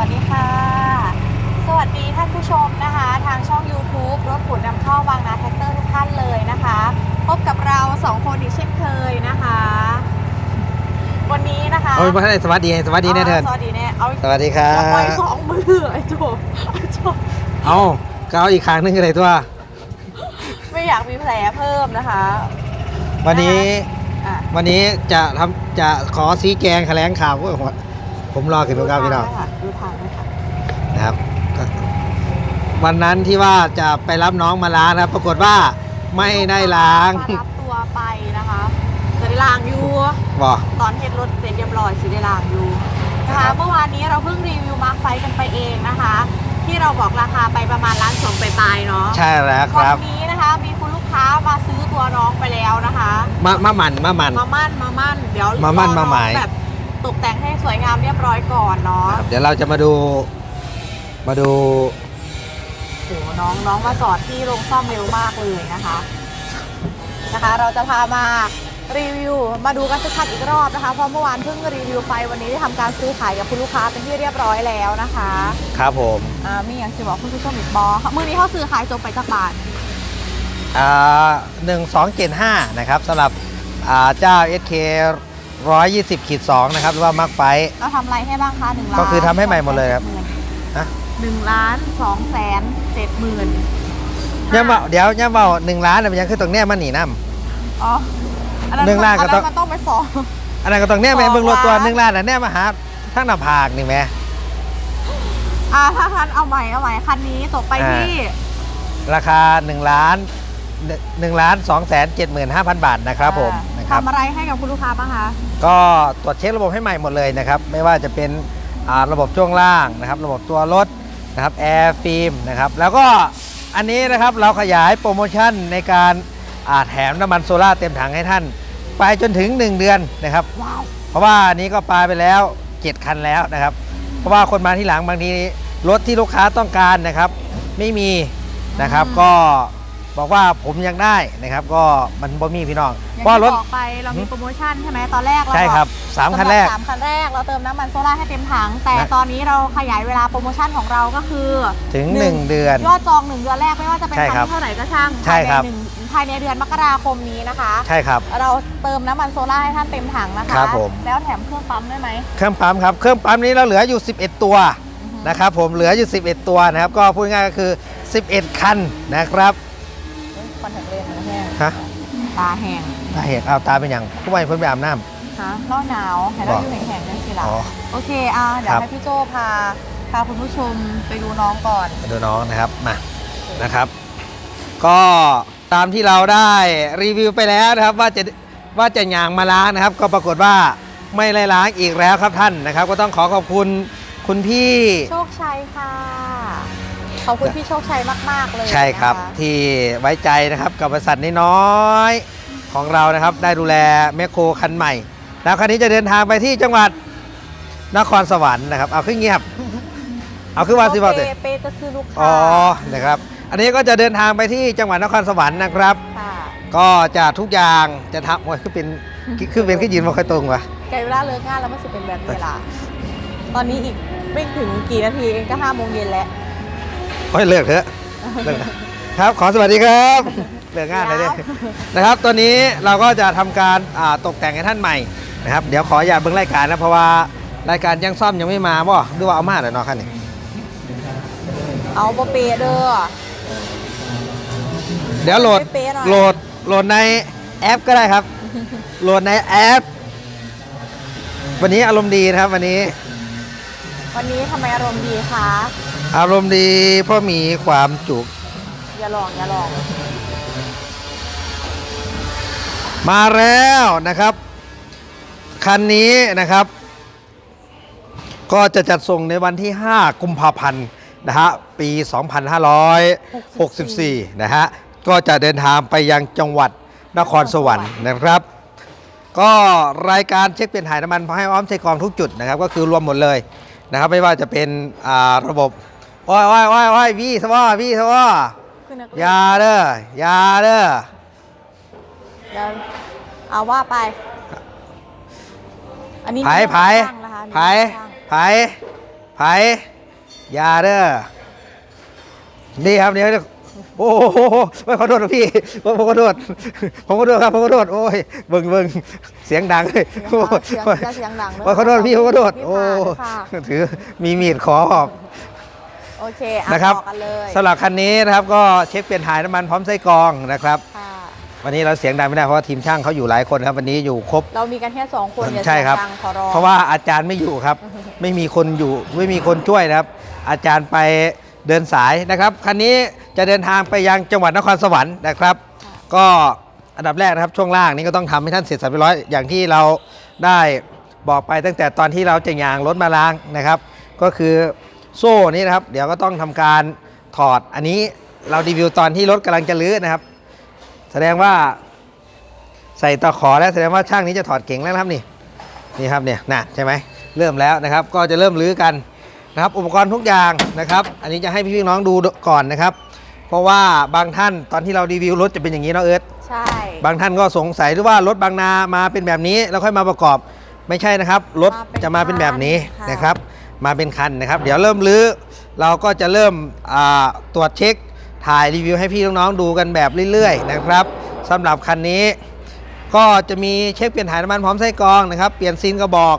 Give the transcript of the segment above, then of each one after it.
วัสดีค่ะ สวัสดีท่านผู้ชมนะคะ ทางช่อง YouTube รถขุนนำเข้าบางนาแท็กเตอร์ทุกท่านเลยนะคะ พบกับเราสองคนอีกเช่นเคยนะคะ วันนี้นะคะโอ้ยมาให้สวัสดีสวัสดีแน่เถินสวัสดีแน่เอาสวัสดีครัอย่าปล่อยบสองมือไอ้โจไอ้โจเอาก็เอาอีกครั้งหนึงกันเลยตัว ไม่อยากมีแผลเพิ่มนะคะ วันนี้อะวันนี้จะทำจะขอซีแกงแถลงข่าวว่า ผมรอขึ้นดูครับพี่น้องดูทางด้วยค่ะดูทางด้วยค่ะนะครับก็วันนั้นที่ว่าจะไปรับน้องมาล้างนะครับ ปรากฏว่าไม่ได้ล้างมารับตัวไปนะคะจะได้ล้างอยู่บอกตอนเฮ็ดรถเสร็จเรียบร้อยสิได้ล้างอยู่นะครัคะบเมื่อวานนี้เราเพิ่งรีวิวมาร์คไฟกันไปเองนะคะ ที่เราบอกราคาไปประมาณล้านสองปลายๆเนาะใช่แล้วควัรับนี้นะคะมีคุณลูกค้ามาซื้อตัวน้องไปแล้วนะคะ มามาหมันมาหมันมามั่นมามั่นเดี๋ยวมามั่นรอน้องมาหมายแบบ ตกแต่งให้สวยงามเรียบร้อยก่อนเนาะครับเดี๋ยวเราจะมาดูมาดูโอ้โหน้องน้องมาจอดที่โรงซ่อมเร็วมากเลยนะคะนะคะ เราจะพามารีวิวมาดูกันชัดๆอีกรอบนะคะ เพราะเมื่อวานเพิ่งรีวิวไปวันนี้ได้ทำการซื้อขายกับคุณลูกค้าเป็นที่เรียบร้อยแล้วนะคะครับผมอ่ามีอย่างสิบอกคุณผู้ชมอีกบอมือนี้เขาซื้อขายจบไปจากบาทอ่าหนึ่งสองเจ็ดห้านะครับสำหรับอ่าเจ้า SK 120ขีด2นะครับหรือว่ามักไฟ เราทำอะไรให้บ้างคะหนึ่งล้านก็คือทำให้ใหม่หมดเลยครับฮะหนึ่งล้านสองแสนเจ็ดหมื่นย่าเบาเดี๋ยวย่าเบาหนึ่งล้านน่ะมันยังคือตรงเนี้ยมันหนีน้ อ๋ออันนั้นหนึ่งล้านก็ต้องมันต้องไปสองำอันนั้นก็ตรงเนี้ยแม่สองเบิ่งรถตัวล้านหนึ่งล้านน่ะเนี่ยมาหาทั้งหน้าผากนี่แม่ อ่าถ้าคันเอาใหม่เอาใหม่คันนี้ตกไปอ่าที่ ราคา1ล้าน1ล้าน2แสน75,000 บาทนะครับผม อ่านะครับทำอะไรให้กับคุณลูกค้าบ้างคะก็ตรวจเช็คระบบให้ใหม่หมดเลยนะครับ ไม่ว่าจะเป็นอ่าระบบช่วงล่างนะครับ ระบบตัวรถนะครับแอร์ฟิล์มนะครับแล้วก็อันนี้นะครับเราขยายโปรโมชั่นในการอ่าแถมน้ำมันโซล่าร์เต็มถังให้ท่าน ไปจนถึง 1 เดือนนะครับ ว้าวเพราะว่าอันนี้ก็ปาไปแล้ว7คันแล้วนะครับ เพราะว่าคนมาที่หลังบางทีรถที่ลูกค้าต้องการนะครับ ไม่มีนะครับก็ บอกว่าผมยังได้นะครับ ก็มันบ่มีพี่น้องอย่างเพราะรที่ถบอกไปเรามีโปรโมชั่นใช่ไหมตอนแรกเราใช่ครับอกสามคันแรกสามคันแรกเราเติมน้ำมันโซล่าร์ให้เต็มถัง แต่นะ ตอนนี้เราขยายเวลาโปรโมชั่นของเราก็คือ ถึง หนึ่ง 1 เดือน ยอดจองหนึ่งเดือนแรกไม่ว่าจะเป็นใช่คครัรั้บงที่เท่าไหร่ก็ช่างใช่ครับภายในหนึ่งภายในเดือนมกราคมนี้นะคะ ใช่ครับ เราเติมน้ำมันโซล่าร์ให้ท่านเต็มถังนะคะ ครับผม แล้วแถมเครื่องปั๊มด้วยไหมเครื่องปั๊มครับ เครื่องปั๊มนี้เราเหลืออยู่ 11 ตัวนะครับผมเหลืออยู่ 11 ตัวนะครับ ก็พูดง่ายๆก็คือ 11 คันนะครับ ฮะตาแห้งตาเหตุเอาตาเป็นอย่างผู้ใหญ่เพิ่นไปอาบน้ ฮะร้อนหนาวให้เราบอกอยู่แห้งๆนั่นสิำล่ะอ๋อโอเคอะเดี๋ยวครับให้พี่โจพาพาคุณผู้ชมไปดูน้องก่อนมาดูน้องนะครับมานะครับ ก็ตามที่เราได้รีวิวไปแล้วนะครับ ว่าจะว่าจะยางมาล้างนะครับ ก็ปรากฏว่าไม่ได้ล้างอีกแล้วครับท่านนะครับ ก็ต้องขอขอบคุณคุณพี่ โชคชัยค่ะ ขอบคุณพี่โชคชัยมาก ๆ เลยใช่ครับนะะที่ไว้ใจนะครับกับบริษัทน้อยๆของเรานะครับ ได้ดูแลแมคโครคันใหม่ แล้วคันนี้จะเดินทางไปที่จังหวัดนครสวรรค์นะครับ เอาขึ้นเงียบ เอาขึ้นวาสิบาโอเตเคเปจะซื้อลูกค้าอ๋อนะครับ อันนี้ก็จะเดินทางไปที่จังหวัดนครสวรรค์นะครับ ค่ะก็จะทุกอย่างจะทำโอ้ยคือเป็นคือเป็นขึ้นยืนมาค่อยตรงวะ ไกลเวลาเลิกงานแล้วมันจะเป็นแบบเวลาตอนนี้อีกไม่ถึงกี่นาทีเองก็ห้าโมงเย็นแล้ว โอ้ยเลิกเถอะเลิกนะครับขอสวัสดีครับเลิกงานเลยเด้นะครับตัวนี้เราก็จะทำการอ่าตกแต่งให้ท่านใหม่นะครับเดี๋ยวขออย่าตเบิ่งรายการนะเพราะว่ารายการยังซ่อมยังไม่มาบ่หรือว่าเอามาแล้วเนาะคันนี้เอาโปเปเด้อเดี๋ยวโหลดเป๊ะๆหน่อยโหลดโหลดในแอปก็ได้ครับ โหลดในแอป วันนี้อารมณ์ดีนะครับวันนี้ วันนี้ทำไมอารมณ์ดีคะ อารมณ์ดีเพราะมีความจุก อย่าลองอย่าลองมาแล้วนะครับ คันนี้นะครับ ก็จะจัดส่งในวันที่ 5 กุมภาพันธ์นะฮะปี 2564 นะฮะก็จะเดินทางไปยังจังหวัดนครสวรรค์นะครับ ก็รายการเช็คเปลี่ยนถ่ายน้ำมันให้อ้อมใช้กองทุกจุดนะครับ ก็คือรวมหมดเลยนะครับ ไม่ว่าจะเป็นอ่าระบบโอ้ยโอ้ยโอ้ยโอ้ยวี่สวอวี่สวอขึ้นนักเรีอยาเด้ออยาเด้อเดี๋ยวเอาว่าไป อันนี้ไผไผมีช่างนะคะมีไผช่างไผไผไผอยาเด้อนี่ครับเนี่ยโอ้โหไม่ขอโทษนะพี่ผมขอโทษผมขอโทษครับผมขอโทษโอ้ยเบิ่งเบิ่งเสียงดังเลยเสียงเสียงอย่าเสียงดังด้วยโอ้ยขอโทษพี่ขอโทษรีบโอ้ผ่านค่ะถือมีมีดขอออก โอเคอะนะครับ ต่อกันเลยสำหรับคันนี้นะครับก็เช็คเปลี่ยนถ่ายน้ำมันพร้อมไส้กรองนะครับ ค่ะ วันนี้เราเสียงดังไม่ได้เพราะว่าทีมช่างเขาอยู่หลายคนครับ วันนี้อยู่ครบ เรามีกันแค่สองคนอย่าใช่เสียงครับ ดังขอร้องเพราะว่าอาจารย์ไม่อยู่ครับ ไม่มีคนอยู่ไม่มีคนช่วยนะครับ อาจารย์ไปเดินสายนะครับคันนี้จะเดินทางไปยังจังหวัดนครสวรรค์นะครับ ก็อันดับแรกนะครับช่วงล่างนี้ก็ต้องทำให้ท่านเสร็จสับเรียบร้อยอย่างที่เราได้บอกไปตั้งแต่ตอนที่เราจะยางรถมาล้างนะครับ ก็คือ โซ่นี้นะครับ เดี๋ยวก็ต้องทำการถอดอันนี้เรารีวิวตอนที่รถกำลังจะลื้อนะครับ แสดงว่าใส่ตะขอแล้วแสดงว่าช่างนี้จะถอดเก่งแล้วนะครับนี่นี่ครับเนี่ยนะใช่ไหมเริ่มแล้วนะครับ ก็จะเริ่มลื้อกันนะครับอุปกรณ์ทุกอย่างนะครับ อันนี้จะให้พี่ๆน้องดูก่อนนะครับ เพราะว่าบางท่านตอนที่เรารีวิวรถจะเป็นอย่างนี้เนาะเอิร์ธใช่บางท่านก็สงสัยหรือว่ารถบางนามาเป็นแบบนี้แล้วค่อยมาประกอบไม่ใช่นะครับรถจะมาเป็นแบบนี้นะครับ มาเป็นคันนะครับ เดี๋ยวเริ่มลื้อเราก็จะเริ่มตรวจเช็คถ่ายรีวิวให้พี่น้องๆดูกันแบบเรื่อยๆนะครับสำหรับคันนี้ ก็จะมีเช็คเปลี่ยนถ่ายน้ำมันพร้อมไส้กรองนะครับ เปลี่ยนซีนกระบอก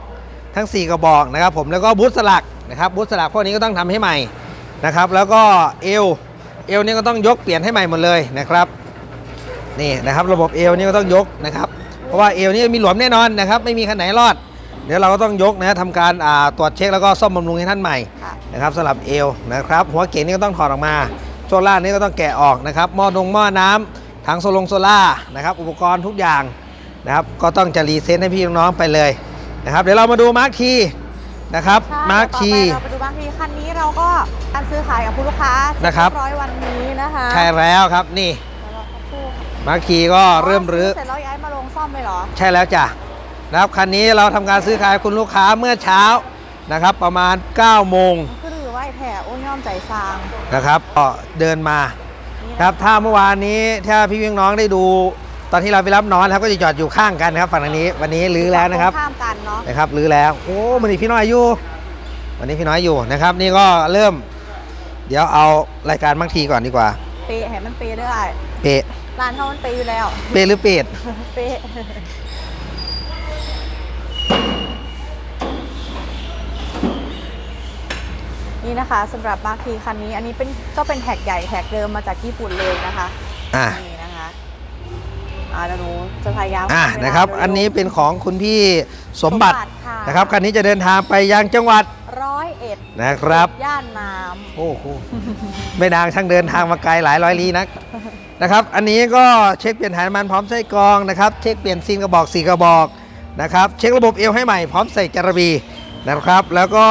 ทั้ง 4 กระบอกนะครับ ผมแล้วก็บูทสลักนะครับบูทสลักพวกนี้ก็ต้องทำให้ใหม่นะครับ แล้วก็เอวเอวนี่ก็ต้องยกเปลี่ยนให้ใหม่หมดเลยนะครับนี่นะครับ ระบบเอวนี่ก็ต้องยกนะครับ เพราะว่าเอวนี่มีหลวมแน่นอนนะครับ ไม่มีคันไหนรอด เดี๋ยวเราก็ต้องยกนะทำการอ่าตรวจเช็คแล้วก็ซ่อมบำรุงให้ท่านใหม่ค่ะนะครับสำหรับเอวนะครับหัวเก๋งนี่ก็ต้องถอดออกมาช่วงล่างนี่ก็ต้องแกะออกนะครับหม้อดงหม้อน้ำถังโซลงโซล่านะครับอุปกรณ์ทุกอย่างนะครับก็ต้องจะรีเซ็ตให้พี่น้องๆไปเลยนะครับเดี๋ยวเรามาดูมาร์คทีนะครับใช่มาร์คต่อทีไปเราไปดูบางทีคันนี้เราก็การซื้อขายกับผู้ลูกค้าเสจนะครับเยร้อยวันนี้นะคะใช่แล้วครับนี่เดี๋ยวเราสักครู่มาร์คทีก็เริ่มรื้อเสร็จแล้วย้ายมาลงซ่อมเลยเหรอใช่แล้วจ้ะ นะครับคันนี้เราทำการซื้อขายคุณลูกค้าเมื่อเช้านะครับ ประมาณ9โมงมันคือหรือว่าไอ้แผ่โอ้ยย่อมใจซางนะครับก็เดินมานี่ครับถ้าเมื่อวานนี้ถ้าพี่พี่น้องได้ดูตอนที่เราไปรับน้องนะครับก็จะจอดอยู่ข้างกันนะครับฝั่งทางนี้วันนี้รื้อแล้วนะครับตงข้ามกันเนาะนะครับรื้อแล้วโอ้มันนี่พี่น้อยอยู่ วันนี้พี่น้อยอยู่นะครับ นี่ก็เริ่ม เดี๋ยวเอารายการบางทีก่อนดีกว่า เปะเห็นมันเปะด้วยเปะร้านเขามันเปะอยู่แล้ว เปะหรือเป็ดเปะ นี่นะคะสำหรับมาคีคันนี้ อันนี้เป็นก็เป็นแท็กใหญ่แท็กเดิมมาจากญี่ปุ่นเลยนะคะอะนี่นะคะอ่าเดี๋ยวหนูจะพยายามอะทำเวลานะครับเวๆ อันนี้เป็นของคุณพี่สมบัติค่ะ นะครับคันนี้จะเดินทางไปยังจังหวัดร้อยเอ็ดนะครับ ย่านน้โอ้โห ไม่นางช่างเดินทางมาไกลหลายร้อยลี้นัก นะครับ อันนี้ก็เช็คเปลี่ยนถ่ายน้ำมันพร้อมใส่กรองนะครับ เช็คเปลี่ยนซีนกระบอกสี่กระบอกนะครับ เช็คระบบเอวให้ใหม่พร้อมใส่จารบีนะครับ แล้วก็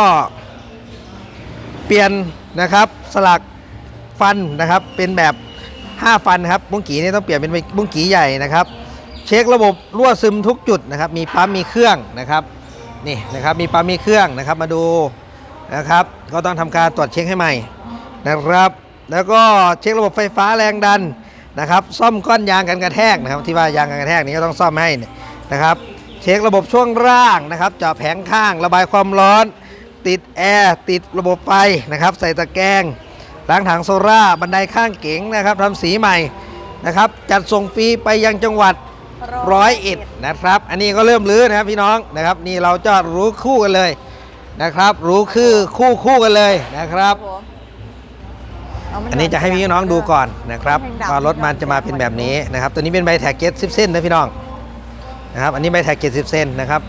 เปลี่ยนนะครับสลักฟันนะครับเป็นแบบ 5 ฟันนะครับบุ้งกีนี่ต้องเปลี่ยนเป็นบุ้งกีใหญ่นะครับ เช็คระบบรั่วซึมทุกจุดนะครับมีปั๊มมีเครื่องนะครับนี่นะครับมีปั๊มมีเครื่องนะครับมาดูนะครับก็ต้องทำการตรวจเช็คให้ใหม่นะครับ แล้วก็เช็คระบบไฟฟ้าแรงดันนะครับซ่อมก้อนยางกันกระแทกนะครับที่ว่ายางกันกระแทกนี้ก็ต้องซ่อมให้นะครับ เช็คระบบช่วงล่างนะครับเจาะแผงข้างระบายความร้อน ติดแอร์ติดระบบไฟนะครับ ใส่ตะแกรงล้างถังโซล่าบันไดข้างเก๋งนะครับทำสีใหม่นะครับ จัดส่งฟรีไปยังจังหวัดำร้อยเอ็ดนะครับ อันนี้ก็เริ่มลื้อนะครับพี่น้องนะครับ นี่เราจะรู้คู่กันเลยนะครับ รู้คือคู่คู่กันเลยนะครับผมเามัอันนี้จะให้พี่น้องดูก่อนนะครับแดงดำว่ารถมันจะมาเป็นแบบนี้นะครับ ตัวนี้เป็นใบแท็กเก็ต10เส้นนะพี่น้องนะครับ อันนี้ใบแท็กเก็ต10เส้นนะครับ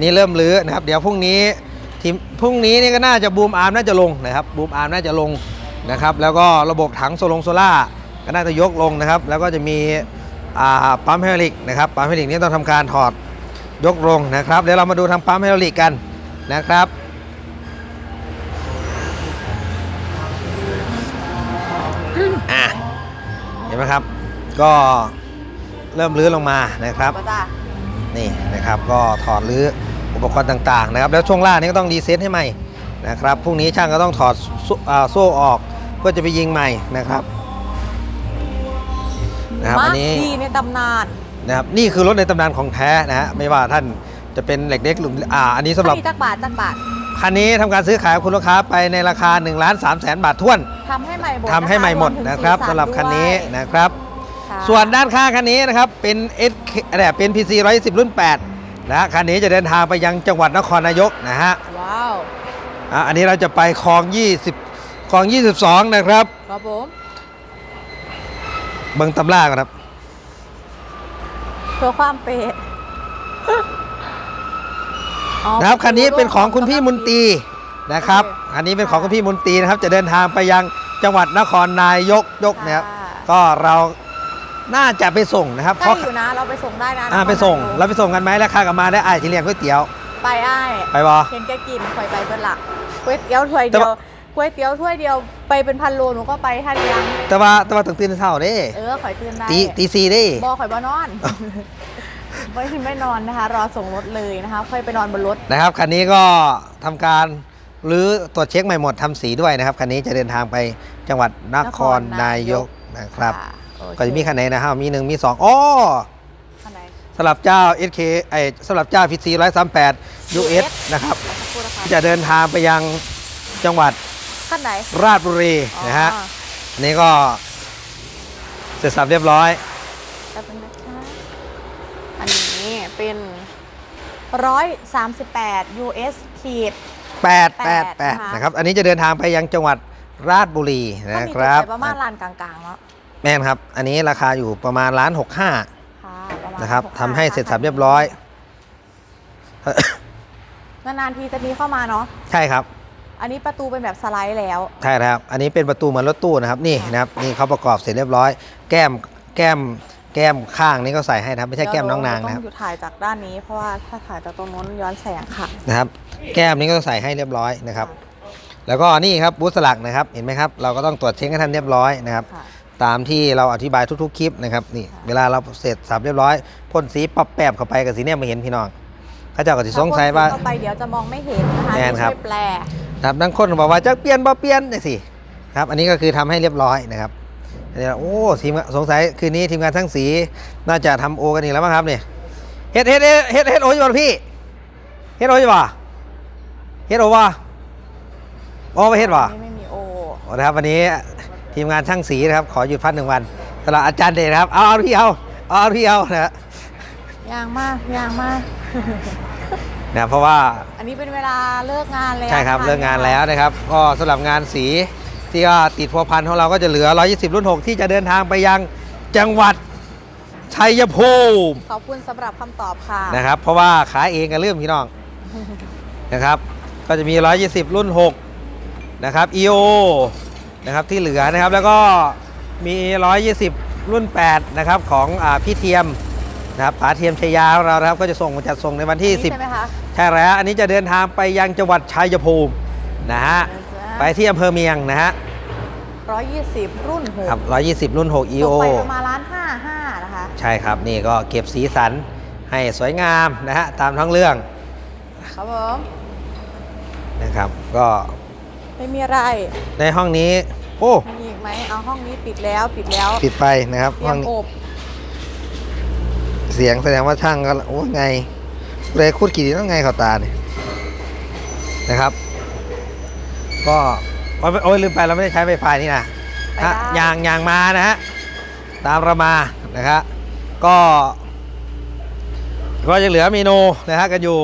นี่เริ่มลื้อนะครับ เดี๋ยวพรุ่งนี้ ทีมพรุ่งนี้นี่ก็น่าจะบูมอาร์มน่าจะลงนะครับบูมอาร์มน่าจะลงนะครับ แล้วก็ระบบถังโซลงโซล่าก็น่าจะยกลงนะครับ แล้วก็จะมีอ่าปั๊มไฮดรอลิกนะครับปั๊มไฮดรอลิกนี่ต้องทำการถอดยกลงนะครับเดี๋ยวเรามาดูทางปั๊มไฮดรอลิกกันนะครับอะเห็นไหมครับ ก็เริ่มลื้อลงมานะครับก็จ้ะนี่นะครับก็ถอดรื้อ อุปกรณ์ต่างๆนะครับแล้วช่วงล่างนี้ก็ต้องรีเซ็ตให้ใหม่นะครับพรุ่งนี้ช่างก็ต้องถอดโซ่อ่าโซ่ออกเพื่อจะไปยิงใหม่นะครับนะครับมาอันนี้ดีในตำนานนะครับนี่คือรถในตำนานของแท้นะฮะไม่ว่าท่านจะเป็นเหล็กเล็กหรืออ่าอันนี้สำหรับมีจักบาทจักบาทคันนี้ทำการซื้อขายกับคุณลูกค้าไปในราคา1นึ่งล้านสามแสนบาทท้วนทำให้ใหม่หมดทำให้ใหม่หมดวถึงนะครับสีสัสำหรับคันนี้ด้วยนะครับค่ะส่วนด้านข้างคันนี้นะครับเป็น S อะไรเป็น PC 110 รุ่น 8 นะฮะคันนี้จะเดินทางไปยังจังหวัดนครนายกนะฮะว้าวอะอันนี้เราจะไปคลอง 20คลอง 22 นะครับครับผมเบิงตำราก่อนครับเพื่อความเป๊ะอ๋อนะครับคันนี้เป็นของคุณพี่มุนตรีนะครับโอเคอันนี้เป็นของคุณพี่มุนตรีนะครับ จะเดินทางไปยังจังหวัดนครนายกยกนะครับค่ะก็เรา น่าจะไปส่งนะครับใกล้อยู่นะเราไปส่งได้นะอ่าไปส่งเราไปส่งกันไหมแล้วค่ากลับมาได้อ้ายที่เลี้ยงก๋วยเตี๋ยว ไปอ้ายไปบอเห็นแกกินคอยไปเป็นหลักก๋วยเตี๋ยวถ้วยแต่เดียวว่าก๋วยเตี๋ยวถ้วยเดียวไปเป็นพันโลหนูก็ไปท่าเลี้ยงแต่ว่าแต่ว่าต้องตื่นเช้าเด้เออข่อยตื่นได้ตีตีสี่เด้บอข่อยบ่นอนไม่ไม่นอนนะคะ รอส่งรถเลยนะคะค่อยไปนอนบนรถนะครับคันนี้ก็ทำการหรือตรวจเช็คใหม่หมดทำสีด้วยนะครับคันนี้จะเดินทางไปจังหวัดนครนายกนะครับค่ะโอเค ก็จะมีคันไหนนะครับมีหนึ่งมีสองอ๋อคันไหนสำหรับเจ้า SK ไอสำหรับเจ้า PC 138 US นะครับสักครู่นะคะจะเดินทางไปยังจังหวัดคันไหนราชบุรีนะฮะอ๋ออันนี้ก็เสร็จสับเรียบร้อยแป๊บนึงนะคะอันนี้เป็นร้อยสามสิบแปด US ขีด888 นะครับ อันนี้จะเดินทางไปยังจังหวัดราชบุรีก็นะมีคตัวรับไปประมาณลานกลางๆเนาะ แม่นครับ อันนี้ราคาอยู่ประมาณล้านหกห้าค่ะประมาณนะครับหกทำให้เสร็จสับเรียบร้อย นานๆทีจะมีเข้ามาเนาะใช่ครับ อันนี้ประตูเป็นแบบสไลด์แล้ว ใช่ครับ อันนี้เป็นประตูเหมือนรถตู้นะครับ นี่นะครับ นี่เขาประกอบเสร็จเรียบร้อย แก้ม แก้ม แก้มข้างนี่ก็ใส่ให้นะครับ ไม่ใช่แก้มน้องนางนะครับ เดี๋ยวเรต้องอยู่ถ่ายจากด้านนี้เพราะว่าถ้าถ่ายจากตรงนู้นย้อนแสงค่ะนะครับ แก้มนี้ก็ใส่ให้เรียบร้อยนะครับ แล้วก็นี่ครับบูธสลักนะครับ เห็นไหมครับ เราก็ต้องตรวจเช็คให้ท่านเรียบร้อยนะครับ ค่ะ ตามที่เราอธิบายทุกๆคลิปนะครับนี่ค่ะเวลาเราเสร็จสับเรียบร้อยพ่นสีปับแปบเข้าไปกับสีเนี่ยมาเห็นพี่น้องเขาเจ้าก็สิสงสัยว่าถ้พ่นสีเข้าไปเดี๋ยวจะมองไม่เห็นนะคะแน่นครับช่วยแปลนะครับบางคนบอกว่าจะเปลี่ยนบ่เปลี่ยนนี่สิครับ อันนี้ก็คือทำให้เรียบร้อยนะครับอันนี้โอ้ทีมงานสงสัยคืนนี้ทีมงานทั้งสีน่าจะทำโอกันอีกแล้วมั้งครับเนี่ยเฮ็ดเฮ็ดเฮ็ดเฮ็ดเฮ็ดโออยู่ป่ะพี่เฮ็ดโออยู่ป่ะเฮ็ดโอป่ะโอ้ไม่เฮ็ดป่ะอันนี้ไม่มีโอโอ้นะครับวันนี้ ทีมงานช่างสีนะครับ ขอหยุดพักหนึ่งวันสำหรับอาจารย์เดชนะครับเอาเอาพี่เอาเอาเอาพี่เอานะฮะยางมากยางมาก นะเพราะว่า อันนี้เป็นเวลาเลิกงานแล้วใช่ครับะเลิกงานแล้วนะครับก็สำหรับงานสีที่ก็ติดพัวพันของเราก็จะเหลือ 120 รุ่น 6 ที่จะเดินทางไปยังจังหวัดชัยภูมิขอบคุณสำหรับคำตอบค่ะ นะครับ เพราะว่าขายเองกันเรื่องพี่น้อง นะครับ ก็จะมี 120 รุ่น 6 นะครับ EO นะครับที่เหลือนะครับแล้วก็มี 120 รุ่น 8 นะครับของอาพี่เทียมนะครับป๋าเทียมชัยยาของเรานะครับก็จะส่งจัดส่งในวันที่นี่ใช่ไหมคะ10ใช่แล้วอันนี้จะเดินทางไปยังจังหวัดชัยภูมินะฮะไปที่อำเภอเมียงนะฮะร้อยยี่สิบรุ่นหกครับ 120 รุ่น6ต EO กไปประมาณล้านห้าห้านะคะใช่ครับนี่ก็เก็บสีสันให้สวยงามนะฮะตามท้องเรื่องครับผมนะครับก็ ไม่มีอะไร ในห้องนี้ โอ้มีอีกไหมเอาห้องนี้ปิดแล้วปิดแล้วปิดไฟนะครับเตรีห้ยองมนี้อบเสียงแสดงว่าช่างก็โอ้ไงเลยคูดกี่ดีต้องไงเขาตาเนี่ยนะครับ ก็โอ้ยโอ้ยลืมไปเราไม่ได้ใช้ไฟฟ้านี่นะไปฮะได้ยางยางมานะฮะตามเรามานะครับก็ก็จะเหลือเมนูนะฮะกันอยู่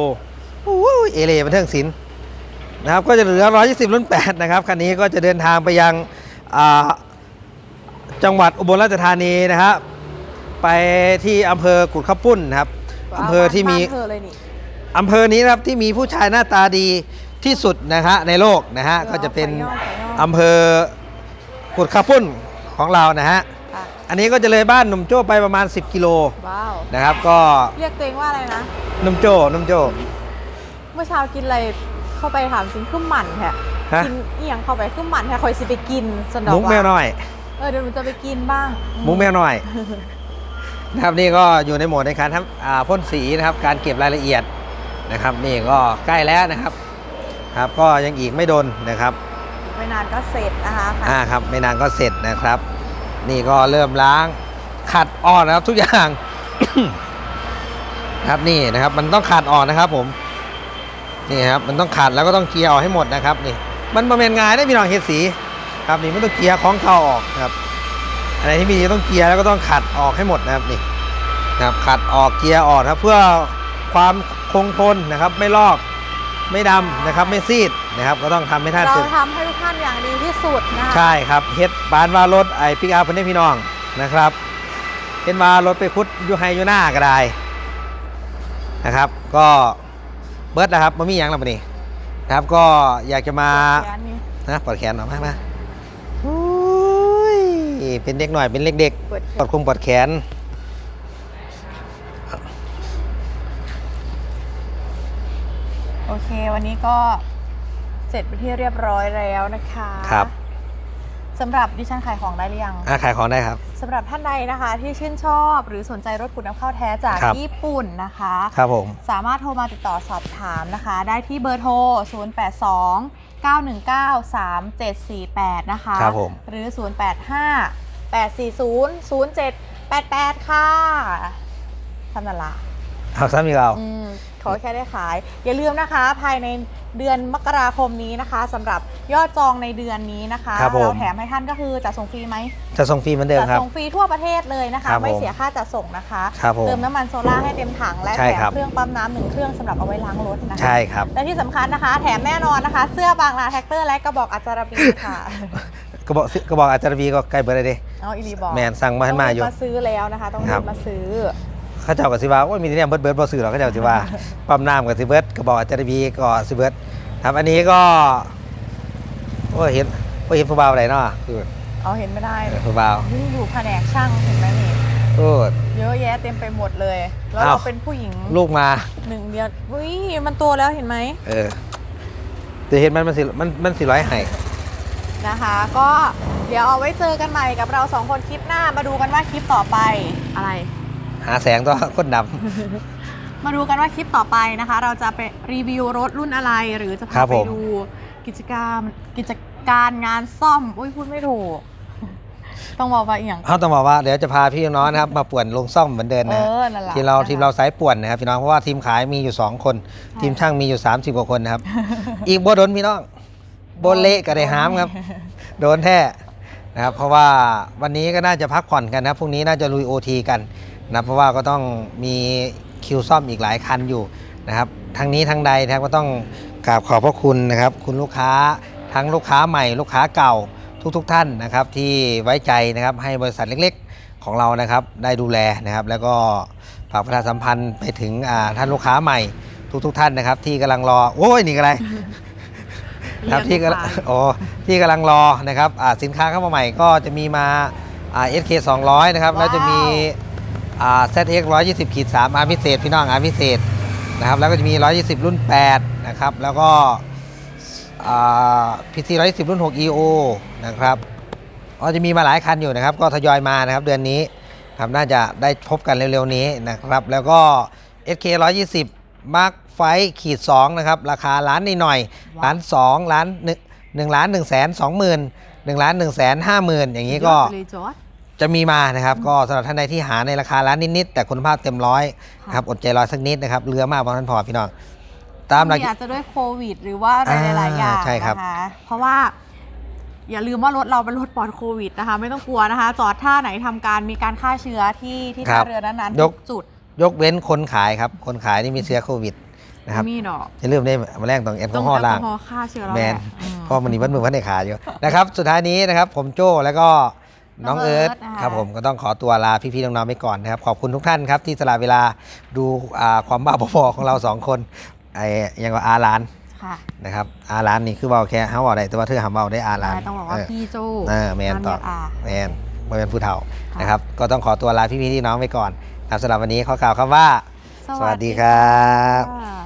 อู้ยเอเลบันเทิงศิลป์ นะครับก็จะเหลือ 120 รุ่น 8 นะครับ คันนี้ก็จะเดินทางไปยังอ่าจังหวัดอุบลราชธานีนะครับไปที่อำเภอกุดข้าวปุ้นนะครับอำเภอที่มีบ้านเธอเลยนี่อำเภอนี้นะครับที่มีผู้ชายหน้าตาดีที่สุดนะฮะในโลกนะฮะก็จะเป็นขอย่อขอย่ออำเภอกุดข้าวปุ้นของเรานะฮะค่ะอันนี้ก็จะเลยบ้านหนุ่มโจ้ไปประมาณ 10 กิโลว้าวนะครับ ก็เรียกตัวเองว่าอะไรนะหนุ่มโจ้หนุ่มโจ้เมื่อเช้ากินอะไร เข้าไปถามซิงขึ้นหมันแฮะฮะ กินเอียงเข้าไปขึ้นหมันแฮะคอยสิไปกินสนอมุกแมวว่าน้อย เออเดี๋ยวหนูจะไปกินบ้างมุกแมวน้อย นะครับนี่ก็อยู่ในโหมดในการทำอ่าพ่นสีนะครับการเก็บรายละเอียดนะครับ นี่ก็ใกล้แล้วนะครับ ครับก็ยังอีกไม่โดนนะครับไม่นานก็เสร็จนะคะอ่าครับไม่นานก็เสร็จนะครับ นี่ก็เริ่มล้างขัดออกนะครับทุกอย่าง ครับนี่นะครับมันต้องขัดออกนะครับผม นี่ครับมันต้องขัดแล้วก็ต้องเจียออกให้หมดนะครับนี่ มันประเมินงานได้พี่น้องเห็ดสีครับนี่ไม่ต้องเจียของเก่าออกนะครับอะไรที่มีต้องเจียแล้วก็ต้องขัดออกให้หมดนะครับนี่นะครับขัดออกเจียออกนะครับเพื่อความคงทนนะครับ ไม่ลอกไม่ดำนะครับไม่ซีดนะครับ ก็ต้องทำให้ท่านเราเสร็จทำให้ทุกท่านอย่างดีที่สุดนะคะใช่ครับเฮ็ดบานว่ารถไอ้ปิกอัพเพื่อนพี่น้องนะครับเฮ็ดว่ารถไปคุดอยูไฮอยูหน้าก็ได้นะครับ ก็ เบิร์ดนะครับมันมีอย่างแล้วปะนี่นะครับก็อยากจะมาแขนนี่นะปลดแขนหน่อยมามาโอ้ยเป็นเด็กหน่อยเป็นเล็กเด็กเปิดแขปลนดคุมปลดแขนโอเค วันนี้ก็เสร็จไปนที่เรียบร้อยแล้วนะคะ ครับสำหรับดิฉันขายของได้หรือยังอะขายของได้ครับสำหรับท่านใดนะคะที่ชื่นชอบหรือสนใจรถขุดน้ำเข้าแท้จากครับ ญี่ปุ่นนะคะ ครับผม สามารถโทรมาติดต่อสอบถามนะคะ ได้ที่เบอร์โทร 082 919 3748 นะคะ ครับผม หรือ 085 840 0788 ค่ะสำนักละเอาซ้ำอีกเอาอืม ขอแค่ได้ขาย อย่าลืมนะคะภายในเดือนมกราคมนี้นะคะสำหรับยอดจองในเดือนนี้นะคะครับผม เราแถมให้ท่านก็คือจะส่งฟรีไหมจะส่งฟรีเหมือนเดิมจะครับ ส่งฟรีทั่วประเทศเลยนะคะ ครับผม ไม่เสียค่าจัดส่งนะคะ ครับผม เติมน้ำมันโซล่าให้เต็มถังและใช่แถครัมบเครื่องปั๊มน้ำหนึ่งเครื่องสำหรับเอาไว้ล้างรถนะคะ ใช่ครับ และที่สำคัญนะคะ แถมแน่นอนนะคะ เสื้อบางลาแท็กเตอร์และกระบอกอัจจารบีค่ะกระบอกกระบอกอาจารย์บีก็ใกล้เบิร์ดเลยดิเอาอีลีบอกแมนสั่งมาให้มาอยู่ ต้องรีบมาซื้อแล้วนะคะ ต้องครีรับบมาซื้อเขาเจ้ากับสิว่าโอ้ยมีแต่เนี่ยเบิร์ดเบิร์ดบ่ซื้อหรอกเขาเจ้าสิว่าปั๊มน้ำกับสิเบิร์ดกระบอกอาจารย์บีก็สิเบิร์ดครับอันนี้ก็โอ้ยเห็นโอ้ยเห็นผู้บ่าวอะไรเนาะคือเอาเห็นไม่ได้เออผู้บ่าวยิ่งอยู่แผนกช่างเห็นไหมนี่โอ้เยอะแยะเต็มไปหมดเลย แล้วอ้าวเราเป็นผู้หญิงลูกมาหนึ่งเดียวอุ้ยมันโตแล้วเห็นไหมเออจะเห็นมันมันสิมันมันสิร้อยไห้นะคะ ก็เดี๋ยวเอาไว้เจอกันใหม่กับเราสองคนคลิปหน้ามาดูกันว่าคลิปต่อไปอะไร หาแสงตัวคนดมาดูกันว่าคลิปต่อไปนะคะ เราจะไปรีวิวรถรุ่นอะไรหรือจะครัพาบไปผมดูกิจกรรมกิจการงานซ่อมอุ้ยพูดไม่ถูก ต้องบอกว่าอหย่างำเขาต้องบอกว่าเดี๋ยวจะพาพี่น้องนะครับ มาป่วนลงซ่อมเหมือนเดิมเอนะ อนั่นแหละทีมเรานะคะ ทีมเราสายป่วนนะครับพี่น้องเพราะว่าทีมขายมีอยู่ 2 คนทีมช่างมีอยู่ 30 กว่าคนนะครับ อีกบ่โดนพี่น้องโบเละกับได้หามครับ โดนแท้นะครับเพราะว่าวันนี้ก็น่าจะพักผ่อนกันนะครับพรุ่งนี้น่าจะลุยโอทีกัน นะเพราะว่าก็ต้องมีคิวซ่อมอีกหลายคันอยู่นะครับทั้งนี้ทั้งใดนะครับก็ต้องกราบขอบพระคุณนะครับ คุณลูกค้าทั้งลูกค้าใหม่ลูกค้าเก่าทุกๆทท่านนะครับที่ไว้ใจนะครับให้บริษัทเล็กๆของเรานะครับได้ดูแลนะครับ แล้วก็ฝากประชาสัมพันธ์ไปถึงอ่าท่านลูกค้าใหม่ทุกๆท่านนะครับ ที่กำลังรอโอ้ยนี่อะไรครับที่กำลังโอ้ที่กำลังรอนะครับอ่าสินค้าเข้ามาใหม่ก็จะมีมาอ่า SK 200นะครับแล้วจะมีอ่า ZX 120ขีด3อาร์พิเศษพี่น้องอาร์พิเศษนะครับแล้วก็จะมี 120 รุ่น 8 นะครับ แล้วก็อ่า PC 120รุ่น 6 EO นะครับก็จะมีมาหลายคันอยู่นะครับ ก็ทยอยมานะครับเดือนนี้ครับน่าจะได้พบกันเร็วๆนี้นะครับ แล้วก็ SK 120 Mark ไฟขีด2นะครับ ราคาล้านนิดหน่อยล้านสองล้านหนึ่งหนึ่งล้านหนึ่งแสนสองหมื่นหนึ่งล้านหนึ่งแสนห้าหมื่นอย่างนี้ก็ยอดไปเลย จอร์ดจะมีมานะครับ ก็สำหรับท่านใดที่หาในราคาล้านนิดๆแต่คุณภาพเต็มร้อยค่ะนะครับอดใจรอสักนิดนะครับเรือมากบางท่านพอพี่น้องตามหลัก อาจจะด้วยโควิด หรือว่าอะไรหลายๆอย่างอ่าใช่ครับ นะคะเพราะว่าอย่าลืมว่ารถเราเป็นรถปลอดโควิดนะคะ ไม่ต้องกลัวนะคะ จอดท่าไหนทำการมีการฆ่าเชื้อที่ที่ท่าเรือนั้นๆทุกจุดยกเว้นคนขายครับ คนขายนี่มีเชื้อโควิดนะครับไม่มีดอกจะเริ่าลืมได้มาแรงตรงแอลกต้อองฮอแอล์ลล้ากงอฮอล์ฆ่าเชื้อเราแมแหนละอืม เพราะมันนี้วันมือวันในขาอยู่นะครับ สุดท้ายนี้นะครับผมโจ้แล้วก็ น้องน้องเอิเอิร์ร์ธธนะคะครับผมก็ต้องขอตัวลาพี่ๆน้องๆไปก่อนนะครับ ขอบคุณทุกท่านครับที่สละเวลาดูอ่าความบ้าบอๆของเราสองคนไอ้อยังก็อาร้านค่ะนะครับอาร้านนี่คือเบาแค่ห้าเบาได้แต่ว่าเธอหาเบาได้อาร้านต้องบอกว่าเพี่โจเออแมนต่อห้าเรียกอาแมนไม่เป็นผู้เฒ่าค่ะนะครับก็ต้องขอตัวลาพี่ๆที่น้องไปก่อนครับสำหรับวันนี้ขอกล่าวคำว่า สวัสดีครับค่ะ